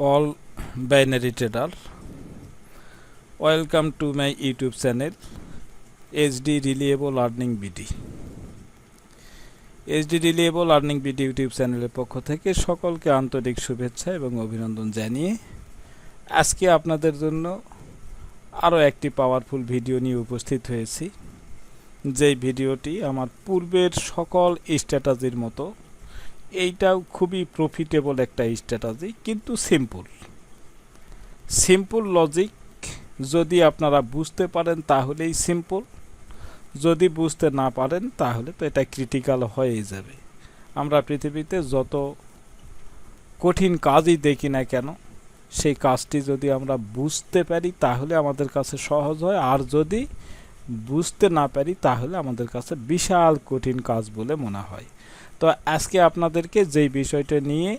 all binary trader welcome to my youtube channel hd reliable earning bd HD reliable earning BD YouTube চ্যানেলের পক্ষ থেকে সকলকে আন্তরিক শুভেচ্ছা এবং অভিনন্দন জানিয়ে আজকে আপনাদের জন্য আরও একটি পাওয়ারফুল ভিডিও নিয়ে উপস্থিত হয়েছি। যেই ভিডিওটি আমার পূর্বের সকল স্ট্র্যাটাজির মতো এইটাও খুবই প্রফিটেবল একটা স্ট্র্যাটাজি কিন্তু সিম্পল সিম্পল লজিক যদি আপনারা বুঝতে পারেন তাহলেই সিম্পল যদি বুঝতে না পারেন তাহলে তো এটা ক্রিটিক্যাল হয়েই যাবে। আমরা পৃথিবীতে যত কঠিন কাজই দেখি না কেন, সেই কাজটি যদি আমরা বুঝতে পারি তাহলে আমাদের কাছে সহজ হয়। আর যদি বুঝতে না পারি তাহলে আমাদের কাছে বিশাল কঠিন কাজ বলে মনে হয়। তো আজকে আপনাদেরকে যেই বিষয়টা নিয়ে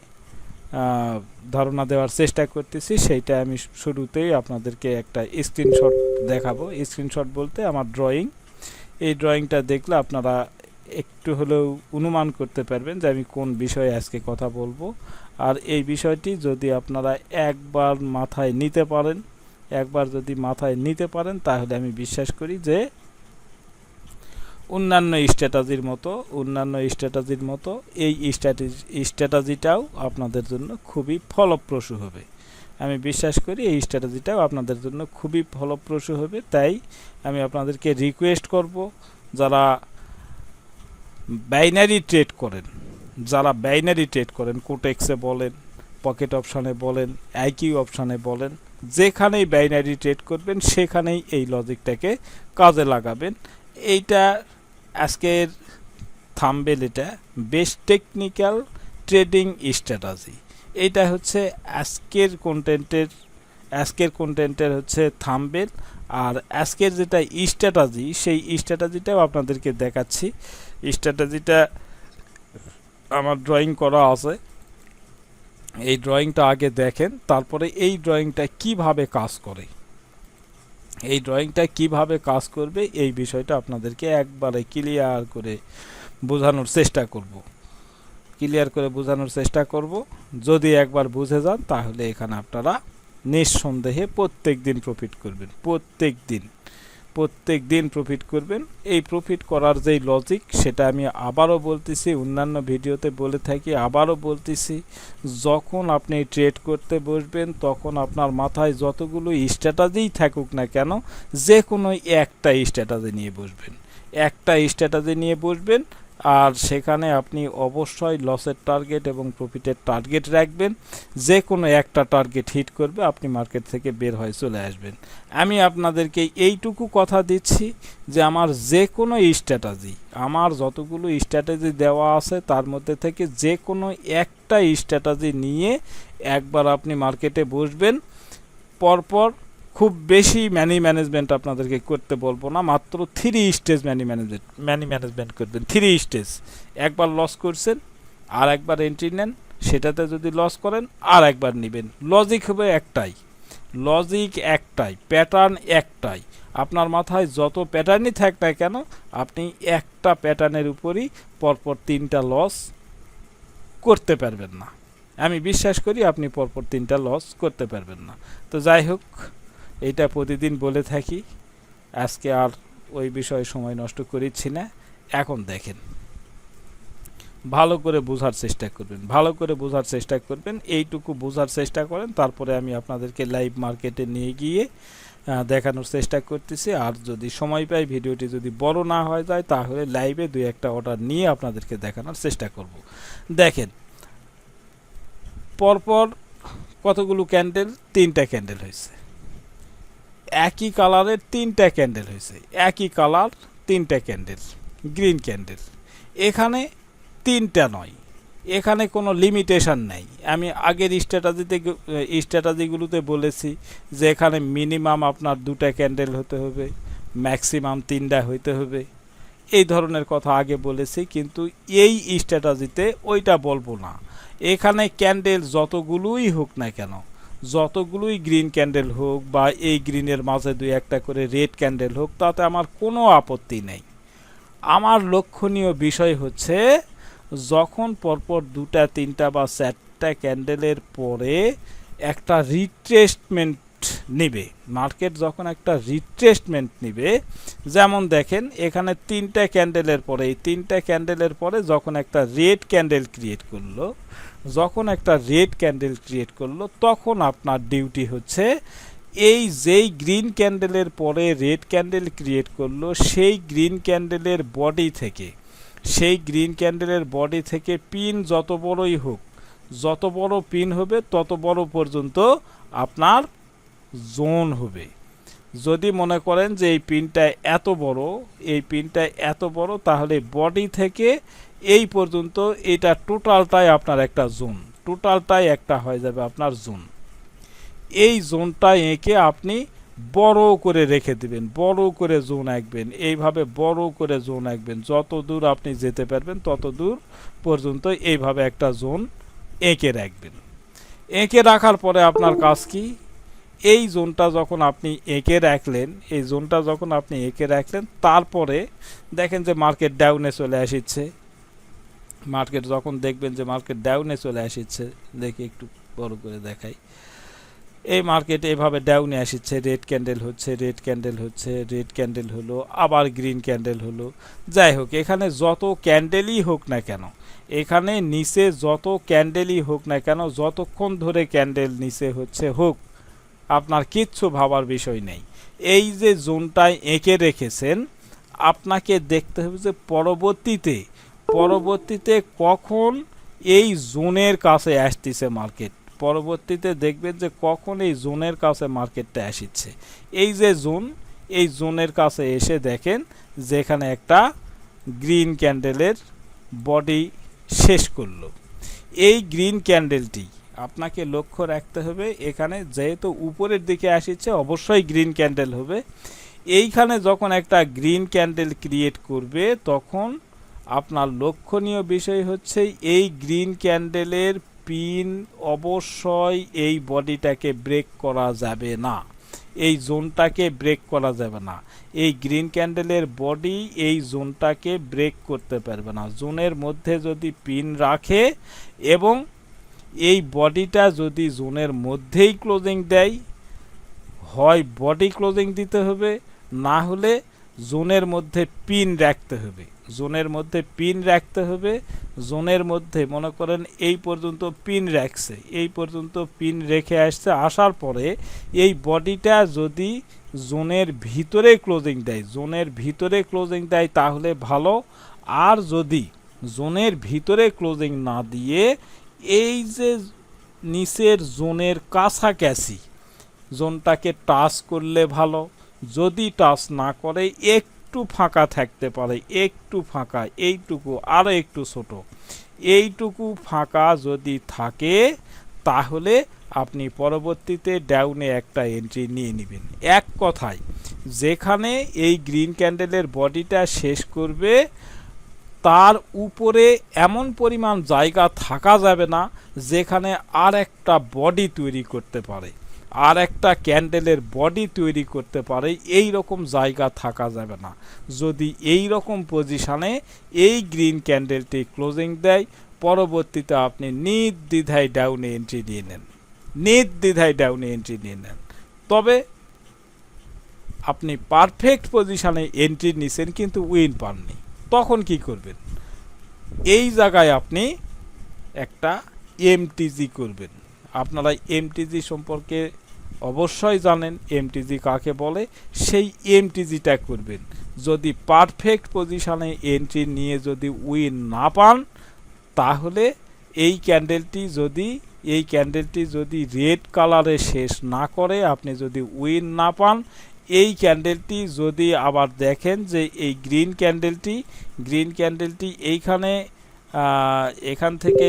ধারণা দেওয়ার চেষ্টা করতেছি, সেইটা আমি শুরুতেই আপনাদেরকে একটা স্ক্রিনশট দেখাবো। স্ক্রিনশট বলতে আমার ড্রয়িং এই ড্রয়িংটা দেখলে আপনারা একটু হলেও অনুমান করতে পারবেন যে আমি কোন বিষয়ে আজকে কথা বলব। আর এই বিষয়টি যদি আপনারা একবার মাথায় নিতে পারেন, একবার যদি মাথায় নিতে পারেন, তাহলে আমি বিশ্বাস করি যে অন্যান্য স্ট্র্যাটাজির মতো, অন্যান্য স্ট্র্যাটাজির মতো এই স্ট্র্যাটেজি, স্ট্র্যাটাজিটাও আপনাদের জন্য খুবই ফলপ্রসূ হবে। আমি বিশ্বাস করি এই স্ট্র্যাটেজিটাও আপনাদের জন্য খুবই ফলপ্রসূ হবে, তাই আমি আপনাদেরকে রিকোয়েস্ট করব যারা বাইনারি ট্রেড করেন, যারা বাইনারি ট্রেড করেন কোটেক্সে বলেন পকেট অপশানে বলেন আইকিউ অপশানে বলেন, যেখানেই বাইনারি ট্রেড করবেন, সেখানেই এই লজিকটাকে কাজে লাগাবেন। এইটা আজকের থাম্বেল এটা। বেস্ট টেকনিক্যাল ট্রেডিং স্ট্র্যাটাজি এটা হচ্ছে আজকের কন্টেন্টের আজকের কন্টেন্টের হচ্ছে থাম্বেল। আর আজকের যেটা স্ট্র্যাটাজি সেই স্ট্র্যাটাজিটাও আপনাদেরকে দেখাচ্ছি। স্ট্র্যাটাজিটা আমার ড্রয়িং করা আছে। এই ড্রয়িংটা আগে দেখেন, তারপরে এই ড্রয়িংটা কীভাবে কাজ করে। এই ড্রয়িংটা কীভাবে কাজ করবে এই বিষয়টা আপনাদেরকে একবারে ক্লিয়ার করে বোঝানোর চেষ্টা করব। ক্লিয়ার করে বোঝানোর চেষ্টা করব। যদি একবার বুঝে যান, তাহলে এখানে আপনারা নিঃসন্দেহে প্রত্যেক দিন প্রফিট করবেন। প্রত্যেক দিন প্রত্যেক দিন প্রফিট করবেন। এই প্রফিট করার যেই লজিক সেটা আমি আবারও বলতেছি, অন্যান্য ভিডিওতে বলে থাকি, আবারও বলতেছি, যখন আপনি ট্রেড করতে বসবেন, তখন আপনার মাথায় যতগুলো স্ট্র্যাটাজিই থাকুক না কেন যে কোনো একটা স্ট্র্যাটাজি নিয়ে বসবেন। একটা স্ট্র্যাটাজি নিয়ে বসবেন আর সেখানে আপনি অবশ্যই লসের টার্গেট এবং প্রফিটের টার্গেট রাখবেন। যে কোনো একটা টার্গেট হিট করবে, আপনি মার্কেট থেকে বের হয়ে চলে আসবেন। আমি আপনাদেরকে এইটুকু কথা দিচ্ছি যে আমার যে কোনো স্ট্র্যাটাজি আমার যতগুলো স্ট্র্যাটাজি দেওয়া আছে, তার মধ্যে থেকে যে কোনো একটা স্ট্র্যাটাজি নিয়ে একবার আপনি মার্কেটে বসবেন। পরপর খুব বেশি ম্যানি ম্যানেজমেন্ট আপনাদেরকে করতে বলব না, মাত্র three stage money management money management করবেন। থ্রি স্টেজ একবার লস করছেন, আর একবার এন্ট্রি নেন, সেটাতে যদি লস করেন, আর একবার নেবেন। লজিক হবে একটাই লজিক একটাই প্যাটার্ন একটাই। আপনার মাথায় যত প্যাটার্নই থাক না কেন, আপনি একটা প্যাটার্নের উপরই পরপর তিনটা লস করতে পারবেন না। আমি বিশ্বাস করি আপনি পরপর তিনটা লস করতে পারবেন না। তো যাই হোক এইটা প্রতিদিন বলে থাকি, আজকে আর ওই বিষয়ে সময় নষ্ট করিচ্ছি না। এখন দেখেন, ভালো করে বোঝার চেষ্টা করবেন, ভালো করে বোঝার চেষ্টা করবেন, এইটুকু বোঝার চেষ্টা করেন, তারপরে আমি আপনাদেরকে লাইভ মার্কেটে নিয়ে গিয়ে দেখানোর চেষ্টা করতেছি। আর যদি সময় পাই, ভিডিওটি যদি বড় না হয়ে যায়, তাহলে লাইভে দুই একটা অর্ডার নিয়ে আপনাদেরকে দেখানোর চেষ্টা করব। দেখেন, পরপর কতগুলো ক্যান্ডেল তিনটা ক্যান্ডেল হয়েছে। একই কালারের তিনটা ক্যান্ডেল হয়েছে। একই কালার, তিনটা ক্যান্ডেল গ্রিন ক্যান্ডেল এখানে তিনটা নয়। এখানে কোনো লিমিটেশন নেই। আমি আগের স্ট্র্যাটাজিতে স্ট্র্যাটাজিগুলোতে বলেছি যে এখানে মিনিমাম আপনার দুটা ক্যান্ডেল হতে হবে ম্যাক্সিমাম তিনটা হইতে হবে। এই ধরনের কথা আগে বলেছি, কিন্তু এই স্ট্র্যাটাজিতে ওইটা বলব না। এখানে ক্যান্ডেল যতগুলোই হোক না কেন যতগুলোই গ্রিন ক্যান্ডেল হোক বা এই গ্রিনের মাঝে দুই একটা করে রেড ক্যান্ডেল হোক, তাতে আমার কোনো আপত্তি নেই। আমার লক্ষণীয় বিষয় হচ্ছে, যখন পরপর দুটা, তিনটা বা চারটা ক্যান্ডেলের পরে একটা রিট্রেসমেন্ট নেবে মার্কেট যখন একটা রিট্রেসমেন্ট নেবে, যেমন দেখেন, এখানে তিনটা ক্যান্ডেলের পরে, এই তিনটা ক্যান্ডেলের পরে যখন একটা রেড ক্যান্ডেল ক্রিয়েট করল যখন একটা রেড ক্যান্ডেল ক্রিয়েট করল, তখন আপনার ডিউটি হচ্ছে এই যেই গ্রিন ক্যান্ডেলের পরে রেড ক্যান্ডেল ক্রিয়েট করল, সেই গ্রিন ক্যান্ডেলের বডি থেকে, সেই গ্রিন ক্যান্ডেলের বডি থেকে পিন যত বড়ই হোক, যত বড় পিন হবে, তত বড় পর্যন্ত আপনার জোন হবে। যদি মনে করেন যে এই পিনটা এত বড়, এই পিনটা এত বড়, তাহলে বডি থেকে এই পর্যন্ত এটা টোটালটাই আপনার একটা জোন টোটালটাই একটা হয়ে যাবে আপনার জোন এই জোনটা এঁকে আপনি বড় করে রেখে দিবেন, বড় করে জোন আঁকবেন, এইভাবে বড় করে জোন আঁকবেন। যত দূর আপনি যেতে পারবেন, তত দূর পর্যন্ত এইভাবে একটা জোন এঁকে রাখবেন। এঁকে রাখার পরে আপনার কাজ কি? এই জোনটা যখন আপনি এঁকে রাখলেন, এই জোনটা যখন আপনি এঁকে রাখলেন, তারপরে দেখেন যে মার্কেট ডাউনে চলে আসছে মার্কেট যখন দেখবেন যে মার্কেট ডাউনে চলে আসছে দেখি একটু বড় করে দেখাই। এই মার্কেট এভাবে ডাউনে আসছে রেড ক্যান্ডেল হচ্ছে রেড ক্যান্ডেল হচ্ছে রেড ক্যান্ডেল হলো, আবার গ্রিন ক্যান্ডেল হলো। যাই হোক, এখানে যত ক্যান্ডেলই হোক না কেন, এখানে নিচে যত ক্যান্ডেলই হোক না কেন, যতক্ষণ ধরে ক্যান্ডেল নিচে হচ্ছে হোক আপনার কিচ্ছু ভাবার বিষয় নেই। এই যে জোনটায় এঁকে রেখেছেন, আপনাকে দেখতে হবে যে পরবর্তীতে পরবর্তীতে কখন এই জোনের কাছে আসতেছে মার্কেট। পরবর্তীতে দেখবেন যে কখন এই জোনের কাছে মার্কেটটা আসছে এই যে জোন, এই জোনের কাছে এসে দেখেন যেখানে একটা গ্রিন ক্যান্ডেলের বডি শেষ করল। এই গ্রিন ক্যান্ডেলটি আপনাকে লক্ষ্য রাখতে হবে, এখানে যেহেতু উপরের দিকে আসছে, অবশ্যই গ্রিন ক্যান্ডেল হবে। এইখানে যখন একটা গ্রিন ক্যান্ডেল ক্রিয়েট করবে, তখন আপনার লক্ষণীয় বিষয় হচ্ছে এই গ্রিন ক্যান্ডেলের পিন অবশ্যই এই বডিটাকে ব্রেক করা যাবে না। এই জোনটাকে ব্রেক করা যাবে না। এই গ্রিন ক্যান্ডেলের বডি এই জোনটাকে ব্রেক করতে পারবে না। জোনের মধ্যে যদি পিন রাখে এবং এই বডিটা যদি জোনের মধ্যেই ক্লোজিং দেয়, হয় বডি ক্লোজিং দিতে হবে, না হলে জোনের মধ্যে পিন রাখতে হবে। জোনের মধ্যে পিন রাখতে হবে, জোনের মধ্যে মনে করেন এই পর্যন্ত পিন রাখছে, এই পর্যন্ত পিন রেখে আসছে, আসার পরে এই বডিটা যদি জোনের ভিতরে ক্লোজিং দেয়, জোনের ভিতরে ক্লোজিং দেয় তাহলে ভালো। আর যদি জোনের ভিতরে ক্লোজিং না দিয়ে এই যে নিচের জোনের কাছাকাছি, জোনটাকে টাচ করলে ভালো, যদি টাচ না করে একটু ফাঁকা থাকতে পারে, একটু ফাঁকা, এইটুকু আরও একটু ছোট। এইটুকু ফাঁকা যদি থাকে, তাহলে আপনি পরবর্তীতে ডাউনে একটা এন্ট্রি নিয়ে নেবেন। এক কথায়, যেখানে এই গ্রিন ক্যান্ডেলের বডিটা শেষ করবে তার উপরে এমন পরিমাণ জায়গা থাকা যাবে না যেখানে আর একটা বডি তৈরি করতে পারে, আর একটা ক্যান্ডেলের বডি তৈরি করতে পারে, এই রকম জায়গা থাকা যাবে না। যদি এই রকম পজিশানে এই গ্রিন ক্যান্ডেলটি ক্লোজিং দেয়, পরবর্তীতে আপনি নির্দ্বিধায় ডাউনে এন্ট্রি নিয়ে নেন। নির্দ্বিধায় ডাউনে এন্ট্রি নিয়ে নেন। তবে আপনি পারফেক্ট পজিশানে এন্ট্রি নিছেন কিন্তু উইন পাননি। তখন কি করবেন? এই জায়গায় আপনি একটা এমটিজি করবেন। আপনারা এমটিজি সম্পর্কে অবশ্যই জানেন এমটিজি কাকে বলে, সেই এমটিজিটা করবেন। যদি পারফেক্ট পজিশানে এন্ট্রি নিয়ে যদি উইন না পান, তাহলে এই ক্যান্ডেলটি যদি, এই ক্যান্ডেলটি যদি রেড কালারে শেষ না করে, আপনি যদি উইন না পান এই ক্যান্ডেলটি যদি আবার দেখেন যে এই গ্রিন ক্যান্ডেলটি গ্রিন ক্যান্ডেলটি এইখানে এখান থেকে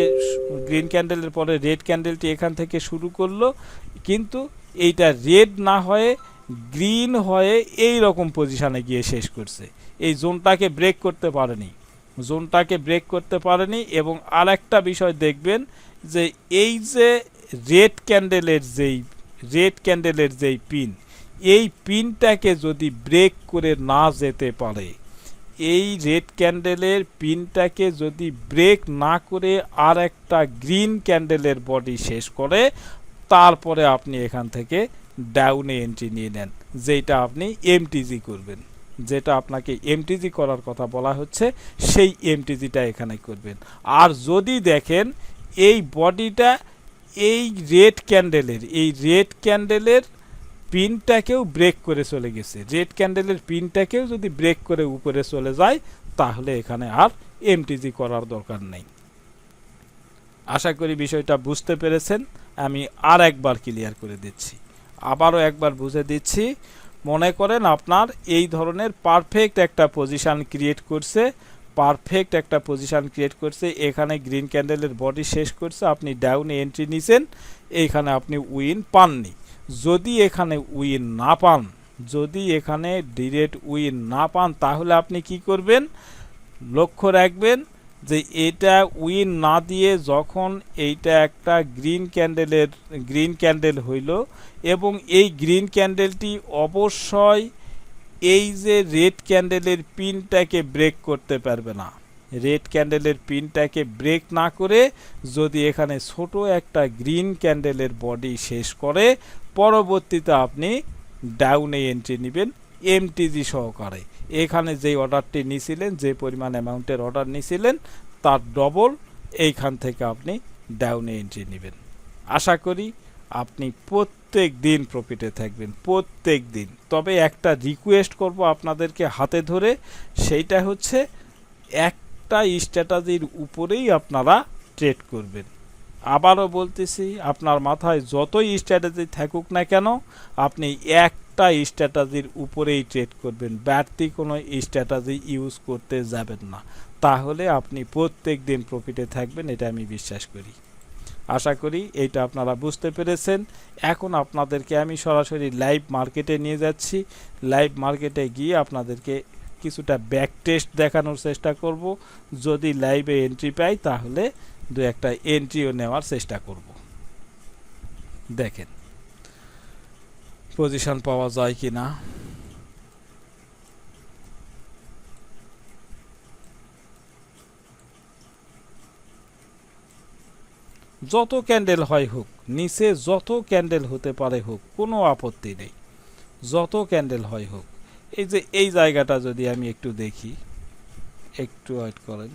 গ্রিন ক্যান্ডেলের পরে রেড ক্যান্ডেলটি এখান থেকে শুরু করল। কিন্তু এইটা রেড না হয়ে গ্রিন হয়ে এই রকম পজিশানে গিয়ে শেষ করছে। এই জোনটাকে ব্রেক করতে পারেনি। জোনটাকে ব্রেক করতে পারেনি এবং আর একটা বিষয় দেখবেন যে এই যে রেড ক্যান্ডেলের যেই রেড ক্যান্ডেলের যেই পিন এই পিনটাকে যদি ব্রেক করে না যেতে পারে, এই রেড ক্যান্ডেলের পিনটাকে যদি ব্রেক না করে আর একটা গ্রিন ক্যান্ডেলের বডি শেষ করে, তারপরে আপনি এখান থেকে ডাউনে এন্ট্রি নিয়ে নেন যেটা আপনি এমটিজি করবেন। যেটা আপনাকে এমটিজি করার কথা বলা হচ্ছে, সেই এমটিজিটা এখানে করবেন। আর যদি দেখেন, এই বডিটা এই রেড ক্যান্ডেলের এই রেড ক্যান্ডেলের পিনটাকেও ব্রেক করে চলে গেছে। রেড ক্যান্ডেলের পিনটাকেও যদি ব্রেক করে উপরে চলে যায়, তাহলে এখানে আর এমটিজি করার দরকার নেই। আশা করি বিষয়টা বুঝতে পেরেছেন। আমি আর একবার ক্লিয়ার করে দিচ্ছি। আবারও একবার বুঝে দিচ্ছি। মনে করেন আপনার এই ধরনের পারফেক্ট একটা পজিশান ক্রিয়েট করছে পারফেক্ট একটা পজিশান ক্রিয়েট করছে, এখানে গ্রিন ক্যান্ডেলের বডি শেষ করছে, আপনি ডাউনে এন্ট্রি নিছেন এইখানে আপনি উইন পাননি। যদি এখানে উইন না পান, যদি এখানে ডিরেক্ট উইন না পান, তাহলে আপনি কি করবেন? লক্ষ্য রাখবেন যে এটা উইন না দিয়ে যখন এইটা একটা গ্রিন ক্যান্ডেলের, গ্রিন ক্যান্ডেল হইল এবং এই গ্রিন ক্যান্ডেলটি অবশ্যই এই যে রেড ক্যান্ডেলের পিনটাকে ব্রেক করতে পারবে না। রেড ক্যান্ডেলের পিনটাকে ব্রেক না করে যদি এখানে ছোট একটা গ্রিন ক্যান্ডেলের বডি শেষ করে পরবর্তীতে আপনি ডাউনে এন্ট্রি নেবেন এমটিজি সহকারে। এখানে যেই অর্ডারটি নিছিলেন, যে পরিমাণ অ্যামাউন্টের অর্ডার নিছিলেন, তার ডবল এইখান থেকে আপনি ডাউনে এন্ট্রি নেবেন। আশা করি আপনি প্রত্যেক দিন প্রফিটে থাকবেন, প্রত্যেক দিন। তবে একটা রিকোয়েস্ট করব আপনাদেরকে হাতে ধরে, সেইটা হচ্ছে একটা স্ট্র্যাটাজির উপরেই আপনারা ট্রেড করবেন। আবারও বলতেছি, আপনার মাথায় যতই স্ট্র্যাটেজি থাকুক না কেন, আপনি একটা স্ট্র্যাটাজির উপরেই ট্রেড করবেন। বাড়তি কোনো স্ট্র্যাটাজি ইউজ করতে যাবেন না। তাহলে আপনি প্রত্যেক দিন প্রফিটে থাকবেন, এটা আমি বিশ্বাস করি। আশা করি এইটা আপনারা বুঝতে পেরেছেন। এখন আপনাদেরকে আমি সরাসরি লাইভ মার্কেটে নিয়ে যাচ্ছি। লাইভ মার্কেটে গিয়ে আপনাদেরকে কিছুটা ব্যাক টেস্ট দেখানোর চেষ্টা করব। যদি লাইভে এন্ট্রি পাই, তাহলে দু একটা এন্ট্রিও নেওয়ার চেষ্টা করব। দেখেন পজিশন পাওয়া যায় কি না। যত ক্যান্ডেল হয় হোক, নিচে যত ক্যান্ডেল হতে পারে হোক, কোনো আপত্তি নেই। যত ক্যান্ডেল হয় হোক, এই যে এই জায়গাটা যদি আমি একটু দেখি, একটু ওয়েট করেন।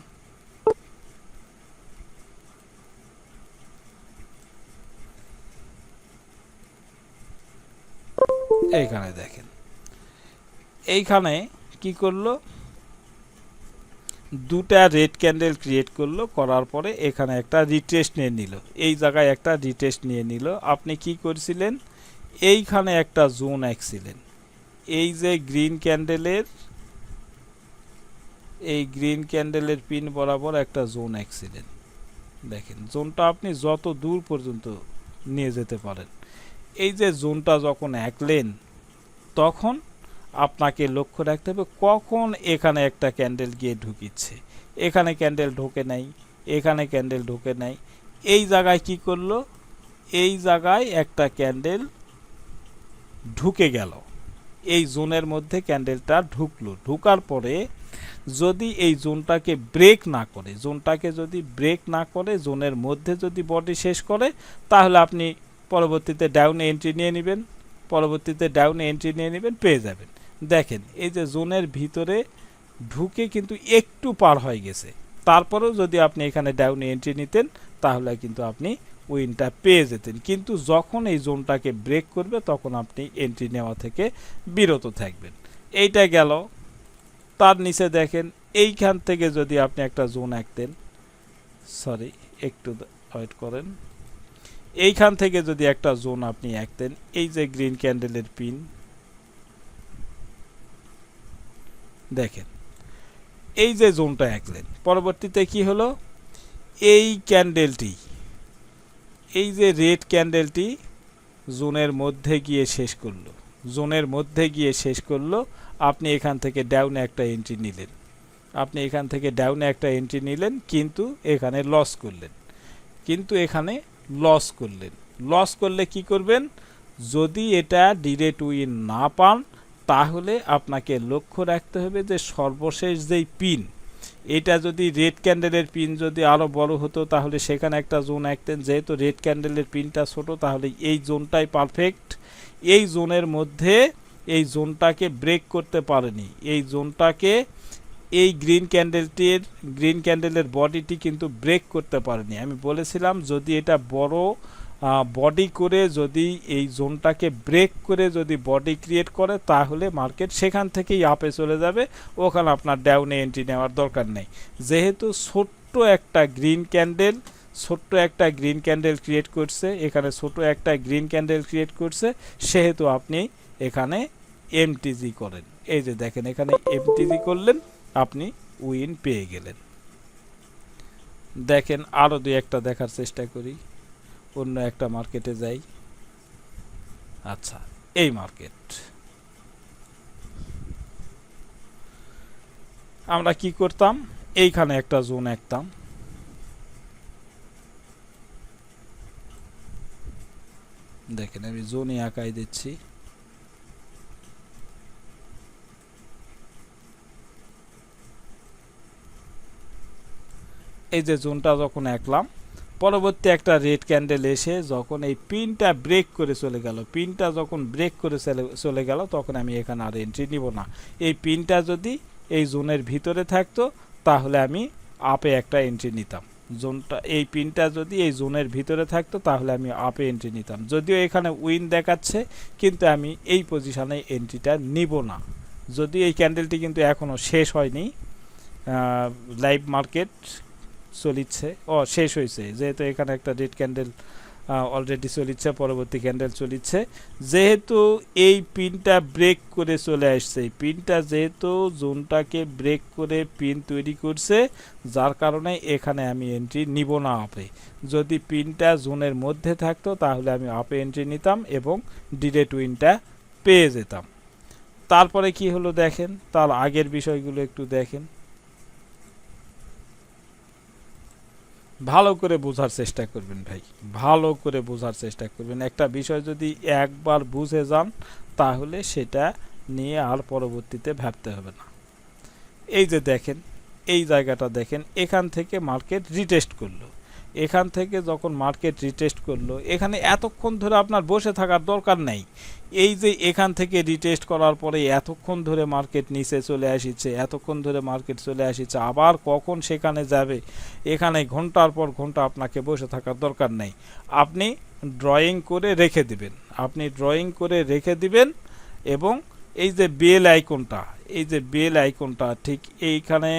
এইখানে দেখেন। এইখানে কি করল? দুটা রেড ক্যান্ডেল ক্রিয়েট করল, করার পরে এখানে একটা রিটেস্ট নিয়ে নিল। এই জায়গায় একটা রিটেস্ট নিয়ে নিল। আপনি কি করছিলেন? এইখানে একটা জোন আঁকছিলেন। এই যে গ্রিন ক্যান্ডেলের এই গ্রিন ক্যান্ডেলের পিন বরাবর একটা জোন আঁকছিলেন। দেখেন জোনটা আপনি যত দূর পর্যন্ত নিয়ে যেতে পারেন। এই যে জোনটা যখন আঁকলেন তখন আপনাকে লক্ষ্য রাখতে হবে কখন এখানে একটা ক্যান্ডেল গিয়ে ঢুকিচ্ছে। এখানে ক্যান্ডেল ঢোকে নাই, এখানে ক্যান্ডেল ঢোকে নাই। এই জায়গায় কি করল? এই জায়গায় একটা ক্যান্ডেল ঢুকে গেল। এই জোনের মধ্যে ক্যান্ডেলটা ঢুকলো। ঢুকার পরে যদি এই জোনটাকে ব্রেক না করে, জোনটাকে যদি ব্রেক না করে, জোনের মধ্যে যদি বডি শেষ করে, তাহলে আপনি পরবর্তীতে ডাউনে এন্ট্রি নিয়ে নেবেন, পরবর্তীতে ডাউনে এন্ট্রি নিয়ে নেবেন, পেয়ে যাবেন। দেখেন, এই যে জোনের ভিতরে ঢুকে কিন্তু একটু পার হয়ে গেছে। তারপরেও যদি আপনি এখানে ডাউনে এন্ট্রি নিতেন, তাহলে কিন্তু আপনি উইনটা পেয়ে যেতেন। কিন্তু যখন এই জোনটাকে ব্রেক করবে, তখন আপনি এন্ট্রি নেওয়া থেকে বিরত থাকবেন। এইটা গেল। তার নিচে দেখেন, এইখান থেকে যদি আপনি একটা জোন আঁকতেন সরি একটু ওয়েট করেন। এইখান থেকে যদি একটা জোন আপনি আঁকতেন এই যে গ্রিন ক্যান্ডেলের পিন, দেখেন, এই যে জোনটা আঁকলেন পরবর্তীতে কি হলো? এই ক্যান্ডেলটি, এই যে রেড ক্যান্ডেলটি জোনের মধ্যে গিয়ে শেষ করল, জোনের মধ্যে গিয়ে শেষ করল, আপনি এখান থেকে ডাউনে একটা এন্ট্রি নিলেন। আপনি এখান থেকে ডাউনে একটা এন্ট্রি নিলেন, কিন্তু এখানে লস করলেন। কিন্তু এখানে লস করলেন। লস করলে কি করবেন? যদি এটা ডিরেক্ট উইন না পান, তাহলে আপনাকে লক্ষ্য রাখতে হবে যে সর্বশেষ যেই পিন এটা যদি রেড ক্যান্ডেলের পিন যদি আরও বড় হতো, তাহলে সেখানে একটা জোন আঁকতেন। যেহেতু রেড ক্যান্ডেলের পিনটা ছোট, তাহলে এই জোনটাই পারফেক্ট এই জোনের মধ্যে এই জোনটাকে ব্রেক করতে পারেনি। এই জোনটাকে এই গ্রিন ক্যান্ডেলটির, গ্রিন ক্যান্ডেলের বডিটি কিন্তু ব্রেক করতে পারেনি। আমি বলেছিলাম, যদি এটা বড় বডি করে যদি এই জোনটাকে ব্রেক করে যদি বডি ক্রিয়েট করে, তাহলে মার্কেট সেখান থেকেই আপে চলে যাবে। ওখানে আপনার ডাউনে এন্ট্রি নেওয়ার দরকার নেই। যেহেতু ছোট্ট একটা গ্রিন ক্যান্ডেল ছোট্ট একটা গ্রিন ক্যান্ডেল ক্রিয়েট করছে, এখানে ছোট একটা গ্রিন ক্যান্ডেল ক্রিয়েট করছে, সেহেতু আপনি এখানে এমটিজি করেন। এই যে দেখেন, এখানে এমটিজি করলেন। আপনি উইন পেয়ে গেলেন। দেখেন আরও দুই একটা দেখার চেষ্টা করি, অন্য একটা মার্কেটে যাই। আচ্ছা এই মার্কেট। আমরা কি করতাম? এইখানে একটা জোন আঁকতাম। দেখেন আমি জোনই আঁকাই দিচ্ছি। এই যে জোনটা যখন আঁকলাম পরবর্তী একটা রেড ক্যান্ডেল এসে যখন এই পিনটা ব্রেক করে চলে গেল, পিনটা যখন ব্রেক করে চলে- চলে গেল, তখন আমি এখানে আর এন্ট্রি নিব না। এই পিনটা যদি এই জোনের ভিতরে থাকতো, তাহলে আমি আপে একটা এন্ট্রি নিতাম। জোনটা, এই পিনটা যদি এই জোনের ভিতরে থাকতো, তাহলে আমি আপে এন্ট্রি নিতাম। যদিও এখানে উইন দেখাচ্ছে, কিন্তু আমি এই পজিশানে এন্ট্রিটা নিব না। যদি এই ক্যান্ডেলটি কিন্তু এখনও শেষ হয়নি লাইভ মার্কেট চলিচ্ছে। ও, শেষ হয়েছে যেহেতু এখানে একটা রেড ক্যান্ডেল অলরেডি চলিচ্ছে, পরবর্তী ক্যান্ডেল চলিচ্ছে। যেহেতু এই পিনটা ব্রেক করে চলে আসছে, এই পিনটা যেহেতু জোনটাকে ব্রেক করে পিন তৈরি করছে, যার কারণে এখানে আমি এন্ট্রি নিব না আপে যদি পিনটা জোনের মধ্যে থাকতো, তাহলে আমি আপে এন্ট্রি নিতাম এবং ডিরেক্ট উইনটা পেয়ে যেতাম। তারপরে কি হলো দেখেন? তার আগের বিষয়গুলো একটু দেখেন। ভালো করে বোঝার চেষ্টা করবেন ভাই, ভালো করে বোঝার চেষ্টা করবেন। একটা বিষয় যদি একবার বুঝে যান, তাহলে সেটা নিয়ে আর পরবর্তীতে ভাবতে হবে না। এই যে দেখেন, এই জায়গাটা দেখেন, এখান থেকে মার্কেট রিটেস্ট করল। এখান থেকে যখন মার্কেট রিটেস্ট করল, এখানে এতক্ষণ ধরে আপনার বসে থাকার দরকার নেই। এই যে এখান থেকে রিটেস্ট করার পরে এতক্ষণ ধরে মার্কেট নিচে চলে আসিছে, এতক্ষণ ধরে মার্কেট চলে আসিছে, আবার কখন সেখানে যাবে, এখানে ঘণ্টার পর ঘণ্টা আপনাকে বসে থাকার দরকার নেই। আপনি ড্রয়িং করে রেখে দিবেন, আপনি ড্রয়িং করে রেখে দিবেন এবং এই যে বেল আইকনটা এই যে বেল আইকনটা ঠিক এইখানে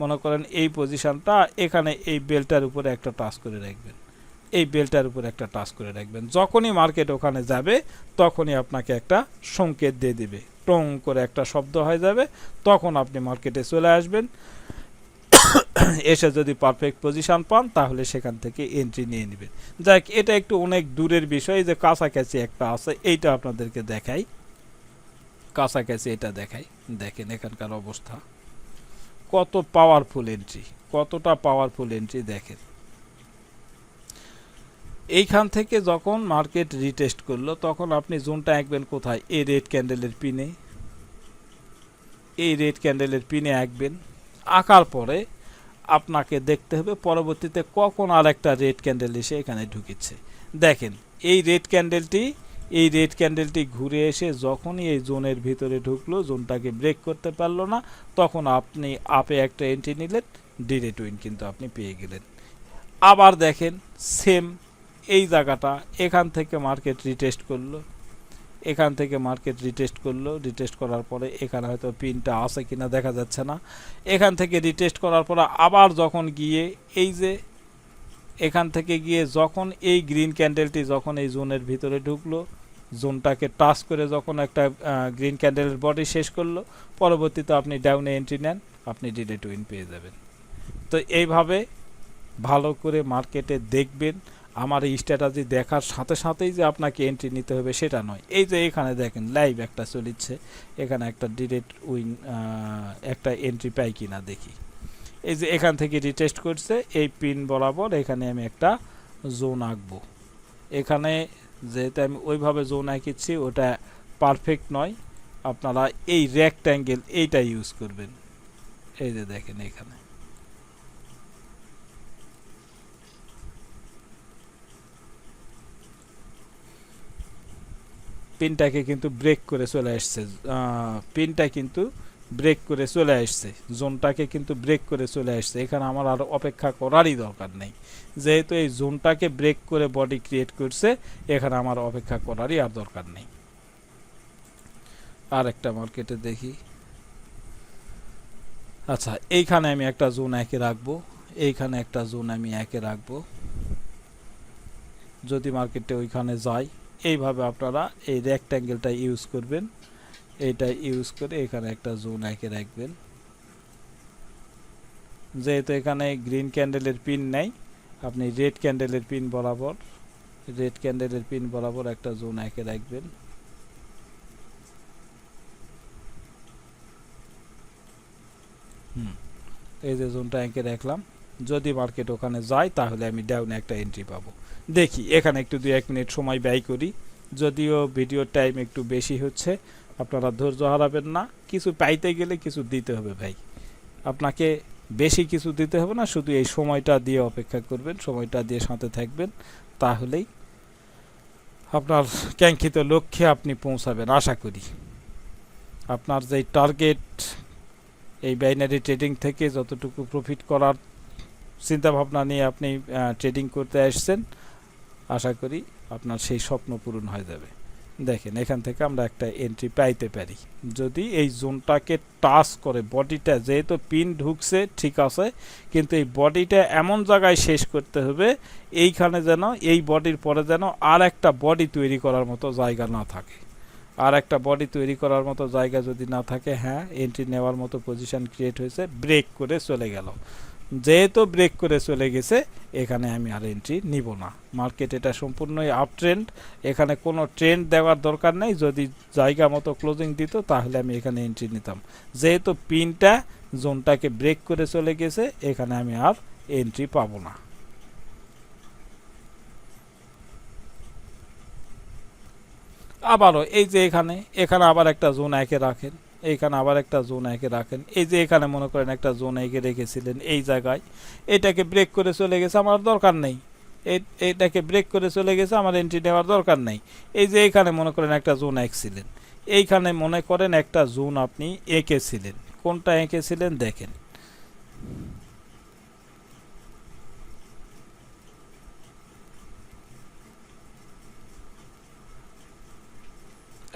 মনে করেন এই পজিশনটা এখানে এই বেলটার উপরে একটা টাচ করে রাখবেন। এই বেলটার উপরে একটা টাচ করে রাখবেন। যখনই মার্কেট ওখানে যাবে, তখনই আপনাকে একটা সংকেত দিয়ে দেবে। টং করে একটা শব্দ হয়ে যাবে, তখন আপনি মার্কেটে চলে আসবেন। এসে যদি পারফেক্ট পজিশন পান, তাহলে সেখান থেকে এন্ট্রি নিয়ে নেবেন। যাক, এটা একটু অনেক দূরের বিষয় যে কাছাকাছি একটা আছে, এইটা আপনাদেরকে দেখাই। কাছাকাছি এটা দেখাই। দেখেন এখানকার অবস্থা। কত পাওয়ারফুল এন্ট্রি কতটা পাওয়ারফুল এন্ট্রি দেখেন। এইখান থেকে যখন মার্কেট রিটেস্ট করল, তখন আপনি জোনটা আঁকবেন কোথায়? এই রেড ক্যান্ডেলের পিনে। এই রেড ক্যান্ডেলের পিনে আঁকবেন আঁকার পরে আপনাকে দেখতে হবে পরবর্তীতে কখন আর একটা রেড ক্যান্ডেল এসে এখানে ঢুকেছে। দেখেন, এই রেড ক্যান্ডেলটি, এই রেড ক্যান্ডেলটি ঘুরে এসে যখনই এই জোনের ভিতরে ঢুকলো, জোনটাকে ব্রেক করতে পারল না, তখন আপনি আপে একটা এন্ট্রি নিলেন ডিরেক্ট উইন কিন্তু আপনি পেয়ে গেলেন। আবার দেখেন সেম এই জায়গাটা এখান থেকে মার্কেট রিটেস্ট করল। এখান থেকে মার্কেট রিটেস্ট করল। রিটেস্ট করার পরে এখানে হয়তো পিনটা আছে কিনা দেখা যাচ্ছে না। এখান থেকে রিটেস্ট করার পরে আবার যখন গিয়ে এই যে এখান থেকে গিয়ে যখন এই গ্রিন ক্যান্ডেলটি যখন এই জোনের ভিতরে ঢুকলো জোনটাকে টাচ করে যখন একটা গ্রিন ক্যান্ডেলের বডি শেষ করল, পরবর্তীতে আপনি ডাউনে এন্ট্রি নেন, আপনি ডিরেক্ট উইন পেয়ে যাবেন। তো এইভাবে ভালো করে মার্কেটে দেখবেন আমার এই স্ট্র্যাটাজি দেখার সাথে সাথেই যে আপনাকে এন্ট্রি নিতে হবে সেটা নয়। এই যে এখানে দেখেন লাইভ একটা চলিচ্ছে। এখানে একটা ডিরেক্ট উইন একটা এন্ট্রি পাই কিনা দেখি। এই যে এখান থেকে রিটেস্ট করছে, এই পিন বরাবর এখানে আমি একটা জোন আঁকবো। এখানে যেহেতু আমি ওইভাবে জোন আঁকিচ্ছি ওটা পারফেক্ট নয়। আপনারা এই রেক্ট্যাঙ্গেল এইটা ইউজ করবেন। এই যে দেখেন এখানে। পিনটাকে কিন্তু ব্রেক করে চলে আসছে। পিনটা কিন্তু ব্রেক করে চলে আসছে। জোনটাকে কিন্তু ব্রেক করে চলে আসছে। এখানে আমার আর অপেক্ষা করারই দরকার নেই। যেহেতু এই জোনটাকে ব্রেক করে বডি ক্রিয়েট করছে, এখানে আমার অপেক্ষা করারই আর দরকার নেই। আর একটা মার্কেটে দেখি। আচ্ছা এইখানে আমি একটা জোন একে রাখব। এইখানে একটা জোন আমি একে রাখব। যদি মার্কেটে ওইখানে যায় এইভাবে আপনারা এই রেক্ট্যাঙ্গেলটা ইউজ করবেন। এইটা ইউজ করে এখানে একটা জোন এঁকে রাখবেন। যেহেতু এখানে গ্রিন ক্যান্ডেলের পিন নেই, আপনি রেড ক্যান্ডেলের পিন বরাবর রেড ক্যান্ডেলের পিন বরাবর একটা জোন এঁকে রাখবেন। হুম, এই যে জোনটা এঁকে রাখলাম। যদি মার্কেট ওখানে যায়, তাহলে আমি ডাউনে একটা এন্ট্রি পাবো। দেখি, এখানে একটু দু এক মিনিট সময় ব্যয় করি। যদিও ভিডিওর টাইম একটু বেশি হচ্ছে, আপনারা ধৈর্য হারাবেন না। কিছু পাইতে গেলে কিছু দিতে হবে ভাই। আপনাকে বেশি কিছু দিতে হবে না, শুধু এই সময়টা দিয়ে অপেক্ষা করবেন, সময়টা দিয়ে সাথে থাকবেন, তাহলেই আপনার কাঙ্ক্ষিত লক্ষ্যে আপনি পৌঁছাবেন, আশা করি। আপনার যেই টার্গেট এই বাইনারি ট্রেডিং থেকে যতটুকু প্রফিট করার চিন্তাভাবনা নিয়ে আপনি ট্রেডিং করতে আসছেন আশা করি আপনার সেই স্বপ্ন পূরণ হয়ে যাবে। দেখেন, এখান থেকে আমরা একটা এন্ট্রি পাইতে পারি। যদি এই জোনটাকে টাচ করে বডিটা যেহেতু পিন ঢুকছে, ঠিক আছে, কিন্তু এই বডিটা এমন জায়গায় শেষ করতে হবে, এইখানে যেন, এই বডির পরে যেন আর একটা বডি তৈরি করার মতো জায়গা না থাকে। আর একটা বডি তৈরি করার মতো জায়গা যদি না থাকে হ্যাঁ এন্ট্রি নেওয়ার মতো পজিশন ক্রিয়েট হয়েছে ব্রেক করে চলে গেল। যেহেতু ব্রেক করে চলে গেছে, এখানে আমি আর এন্ট্রি নিব না। মার্কেট এটা সম্পূর্ণই আপ ট্রেন্ড এখানে কোনো ট্রেন্ড দেওয়ার দরকার নেই। যদি জায়গা মতো ক্লোজিং দিত, তাহলে আমি এখানে এন্ট্রি নিতাম। যেহেতু পিনটা জোনটাকে ব্রেক করে চলে গেছে, এখানে আমি আর এন্ট্রি পাবো না। আবারও এই যে এখানে এখানে আবার একটা জোন একে রাখেন। এইখানে আবার একটা জোন একে রাখেন। এই যে এখানে মনে করেন একটা জোন একে রেখেছিলেন এই জায়গায়। এটাকে ব্রেক করে চলে গেছে, আমার দরকার নেই। এটাকে ব্রেক করে চলে গেছে, আমার এন্ট্রি নেওয়ার দরকার নেই। এই যে এখানে মনে করেন একটা জোন এঁকেছিলেন। এইখানে মনে করেন একটা জোন আপনি এঁকেছিলেন। কোনটা এঁকেছিলেন? দেখেন।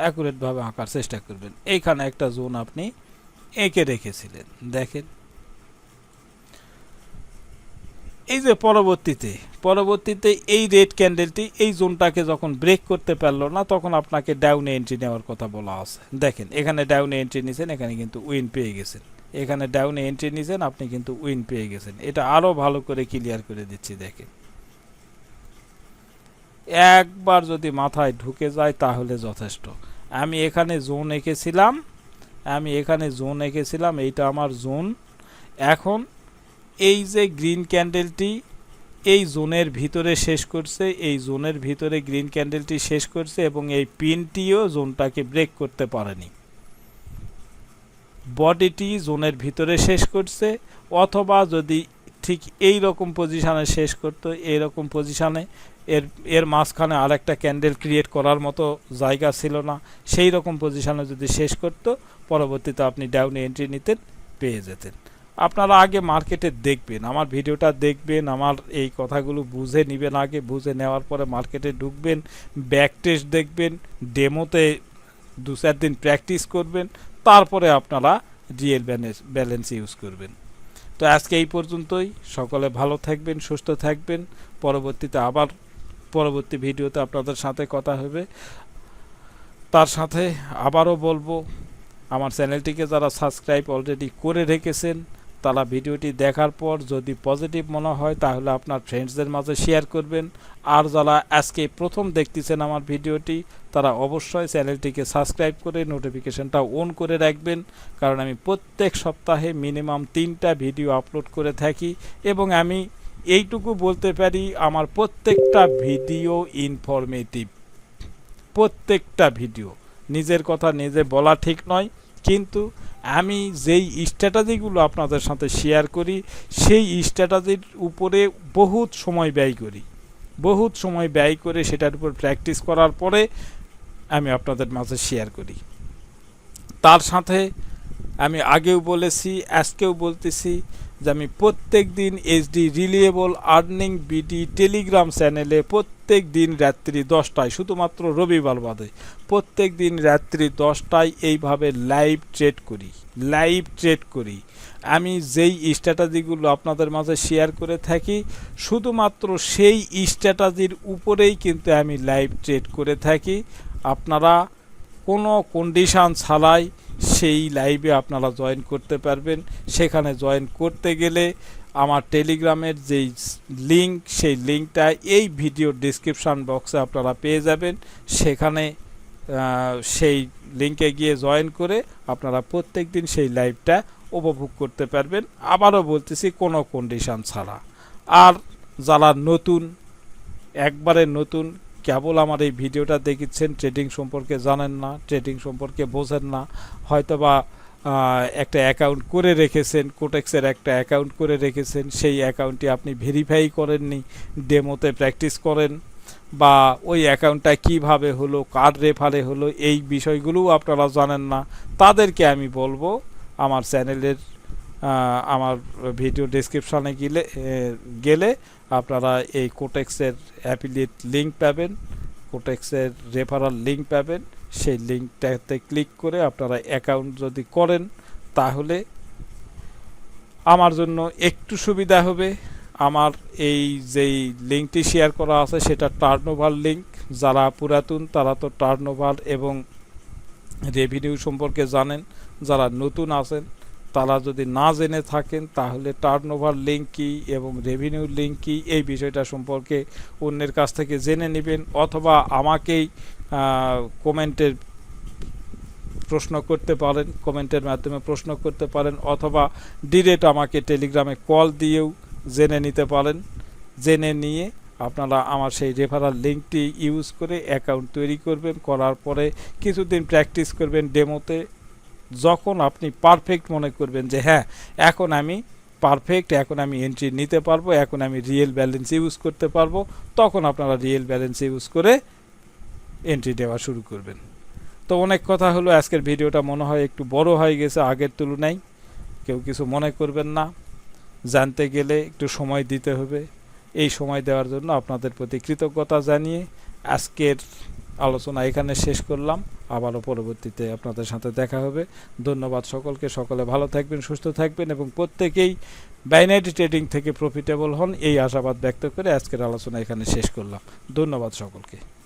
অ্যাকুরেটভাবে আঁকার চেষ্টা করবেন। এইখানে একটা জোন আপনি এঁকে রেখেছিলেন, দেখেন। এই যে পরবর্তীতে পরবর্তীতে এই রেড ক্যান্ডেলটি, এই জোনটাকে যখন ব্রেক করতে পারল না, তখন আপনাকে ডাউনে এন্ট্রি নেওয়ার কথা বলা আছে। দেখেন, এখানে ডাউনে এন্ট্রি নিয়েছেন এখানে কিন্তু উইন পেয়ে গেছেন। এখানে ডাউনে এন্ট্রি নিয়েছেন আপনি কিন্তু উইন পেয়ে গেছেন। এটা আরও ভালো করে ক্লিয়ার করে দিচ্ছি, দেখেন। একবার যদি মাথায় ঢুকে যায়, তাহলে যথেষ্ট। আমি এখানে জোন এঁকেছিলাম, আমি এখানে জোন এঁকেছিলাম, এইটা আমার জোন। এখন এই যে গ্রিন ক্যান্ডেলটি, এই জোনের ভিতরে শেষ করছে, এই জোনের ভিতরে গ্রিন ক্যান্ডেলটি শেষ করছে এবং এই পিনটিও জোনটাকে ব্রেক করতে পারেনি। বডিটি জোনের ভিতরে শেষ করছে, অথবা যদি ঠিক এই রকম পজিশানে শেষ করতো, এই রকম পজিশানে এর এর মাঝখানে আর একটা ক্যান্ডেল ক্রিয়েট করার মতো জায়গা ছিল না। সেই রকম পজিশানে যদি শেষ করত, পরবর্তীতে আপনি ডাউনে এন্ট্রি নিতেন, পেয়ে যেতেন। আপনারা আগে মার্কেটে দেখবেন, আমার ভিডিওটা দেখবেন, আমার এই কথাগুলো বুঝে নেবেন আগে, বুঝে নেওয়ার পরে মার্কেটে ঢুকবেন ব্যাক টেস্ট দেখবেন ডেমোতে দু চার দিন প্র্যাকটিস করবেন, তারপরে আপনারা রিয়েল ব্যালেন্স ব্যালেন্স ইউজ করবেন। তো আজকে এই পর্যন্তই। সকলে ভালো থাকবেন, সুস্থ থাকবেন। পরবর্তীতে আবার পরবর্তী ভিডিওতে আপনাদের সাথে কথা হবে। তার সাথে আবারও বলব, আমার চ্যানেলটিকে যারা সাবস্ক্রাইব অলরেডি করে রেখেছেন তারা ভিডিওটি দেখার পর যদি পজিটিভ মনে হয়, তাহলে আপনার ফ্রেন্ডসদের মাঝে শেয়ার করবেন। আর যারা আজকে প্রথম দেখতেছেন আমার ভিডিওটি, তারা অবশ্যই চ্যানেলটিকে সাবস্ক্রাইব করে নোটিফিকেশনটা অন করে রাখবেন। কারণ আমি প্রত্যেক সপ্তাহে মিনিমাম তিনটা ভিডিও আপলোড করে থাকি এবং আমি এইটুকু বলতে পারি, আমার প্রত্যেকটা ভিডিও ইনফরমেটিভ প্রত্যেকটা ভিডিও নিজের কথা নিজে বলা ঠিক নয়, কিন্তু আমি যেই স্ট্র্যাটাজিগুলো আপনাদের সাথে শেয়ার করি, সেই স্ট্র্যাটাজির উপরে বহুত সময় ব্যয় করি। বহুত সময় ব্যয় করে সেটার উপর প্র্যাকটিস করার পরে আমি আপনাদের মাঝে শেয়ার করি। তার সাথে আমি আগেও বলেছি, আজকেও বলতেছি যে আমি প্রত্যেক দিন HD reliable earning BD telegram চ্যানেলে প্রত্যেক দিন রাত্রি দশটায়, শুধুমাত্র রবিবার বাদে, প্রত্যেক দিন রাত্রি দশটায় এইভাবে লাইভ ট্রেড করি লাইভ ট্রেড করি। আমি যেই স্ট্র্যাটাজিগুলো আপনাদের মাঝে শেয়ার করে থাকি, শুধুমাত্র সেই স্ট্র্যাটাজির উপরেই কিন্তু আমি লাইভ ট্রেড করে থাকি। আপনারা কোনো কন্ডিশান ছাড়াই সেই লাইভে আপনারা জয়েন করতে পারবেন। সেখানে জয়েন করতে গেলে আমার টেলিগ্রামের যেই লিঙ্ক সেই লিঙ্কটা এই ভিডিও ডিসক্রিপশান বক্সে আপনারা পেয়ে যাবেন। সেখানে সেই লিঙ্কে গিয়ে জয়েন করে আপনারা প্রত্যেক দিন সেই লাইভটা উপভোগ করতে পারবেন। আবারও বলতেছি, কোনো কন্ডিশান ছাড়া। আর যারা নতুন, একবারে নতুন কেবল আমার এই ভিডিওটা দেখেছেন ট্রেডিং সম্পর্কে জানেন না ট্রেডিং সম্পর্কে বোঝেন না হয়তোবা আহ, একটা অ্যাকাউন্ট করে রেখেছেন কোটেক্সের একটা অ্যাকাউন্ট করে রেখেছেন সেই অ্যাকাউন্টটি আপনি ভেরিফাই করেননি ডেমোতে প্র্যাকটিস করেন বা ওই অ্যাকাউন্টটা কীভাবে হলো কার রেফারে হলো এই বিষয়গুলোও আপনারা জানেন না। তাদেরকে আমি বলব আমার চ্যানেলের আমার ভিডিও ডিসক্রিপশানে গেলে গেলে আপনারা এই কোটেক্সের অ্যাফিলিয়েট লিঙ্ক পাবেন। কোটেক্সের রেফারাল লিঙ্ক পাবেন। সেই লিঙ্কটাতে ক্লিক করে আপনারা অ্যাকাউন্ট যদি করেন, তাহলে আমার জন্য একটু সুবিধা হবে। আমার এই যেই লিঙ্কটি শেয়ার করা আছে, সেটা টার্নওভার লিঙ্ক যারা পুরাতন, তারা তো টার্নওভার এবং রেভিনিউ সম্পর্কে জানেন। যারা নতুন আছেন তারা যদি না জেনে থাকেন, তাহলে টার্নওভার লিঙ্ক কী এবং রেভিনিউ লিঙ্ক কী, এই বিষয়টা সম্পর্কে অন্যের কাছ থেকে জেনে নেবেন অথবা আমাকেই কমেন্টের প্রশ্ন করতে পারেন কমেন্টের মাধ্যমে প্রশ্ন করতে পারেন অথবা ডিরেক্ট আমাকে টেলিগ্রামে কল দিয়েও জেনে নিতে পারেন। জেনে নিয়ে আপনারা আমার সেই রেফারাল লিঙ্কটি ইউজ করে অ্যাকাউন্ট তৈরি করবেন, করার পরে কিছুদিন প্র্যাকটিস করবেন ডেমোতে যখন আপনি পারফেক্ট মনে করবেন যে হ্যাঁ এখন আমি পারফেক্ট এখন আমি এন্ট্রি নিতে পারব, এখন আমি রিয়েল ব্যালেন্স ইউজ করতে পারব, তখন আপনারা রিয়েল ব্যালেন্স ইউজ করে এন্ট্রি দেওয়া শুরু করবেন। তো অনেক কথা হলো, আজকের ভিডিওটা মনে হয় একটু বড় হয়ে গেছে আগের তুলনায়। কেউ কিছু মনে করবেন না। জানতে গেলে একটু সময় দিতে হবে। এই সময় দেওয়ার জন্য আপনাদের প্রতি কৃতজ্ঞতা জানিয়ে আজকের আলোচনা এখানে শেষ করলাম। আবারও পরবর্তীতে আপনাদের সাথে দেখা হবে। ধন্যবাদ সকলকে। সকলে ভালো থাকবেন, সুস্থ থাকবেন এবং প্রত্যেকেই বাইনারি ট্রেডিং থেকে প্রফিটেবল হন। এই আশাবাদ ব্যক্ত করে আজকের আলোচনা এখানে শেষ করলাম। ধন্যবাদ সকলকে।